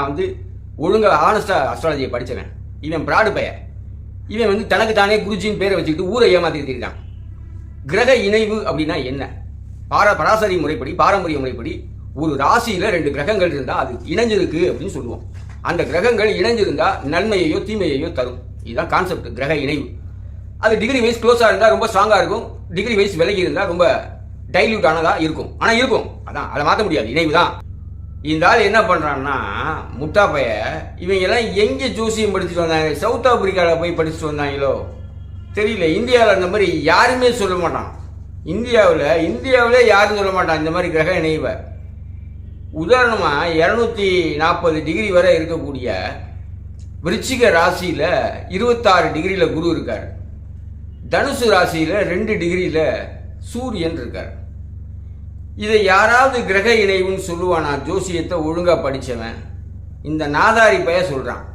நான் வந்து ஒழுங்காக ஆனஸ்டாக அஸ்ட்ராலஜியை படிச்சவன். இவன் பிராடு பெயர் இவன் வந்து தனக்கு தானே குருஜின்னு பேரை வச்சுக்கிட்டு ஊரை ஏமாத்திட்டு இருக்கான். கிரக இணைவு அப்படின்னா என்ன? பார பராசரி முறைப்படி பாரம்பரிய முறைப்படி ஒரு ராசியில் ரெண்டு கிரகங்கள் இருந்தால் அது இணைஞ்சிருக்கு அப்படின்னு சொல்லுவோம். அந்த கிரகங்கள் இணைஞ்சிருந்தால் நன்மையையோ தீமையையோ தரும். இதுதான் கான்செப்ட் கிரக இணைவு. அது டிகிரி வைஸ் க்ளோஸாக இருந்தால் ரொம்ப ஸ்ட்ராங்காக இருக்கும். டிகிரி வைஸ் விலகி இருந்தால் ரொம்ப டைல்யூட் ஆனதாக இருக்கும். ஆனால் இருக்கும். அதான் அதை மாற்ற முடியாது. இணைவு தான் இந்த ஆள் என்ன பண்ணுறான்னா முட்டா பைய இவங்க எல்லாம் ஜோசியம் படிச்சுட்டு வந்தாங்க சவுத் ஆப்பிரிக்காவில் போய் படிச்சுட்டு வந்தாங்களோ? தெரியல. இந்தியாவில் அந்த மாதிரி யாருமே சொல்ல மாட்டான். இந்தியாவில் இந்தியாவிலே யாரும் சொல்ல மாட்டான். இந்த மாதிரி கிரக இணைவை. உதாரணமாக இரநூத்தி நாற்பது டிகிரி வரை இருக்கக்கூடிய விருச்சிக ராசியில் இருபத்தாறு டிகிரியில் குரு இருக்கார். தனுசு ராசியில் ரெண்டு டிகிரியில் சூரியன் இருக்கார். இதை யாராவது கிரக இணைவுன்னு சொல்லுவானா? ஜோசியத்தை ஒழுங்காக படித்தவன் இந்த நாதாரி பைய சொல்கிறான்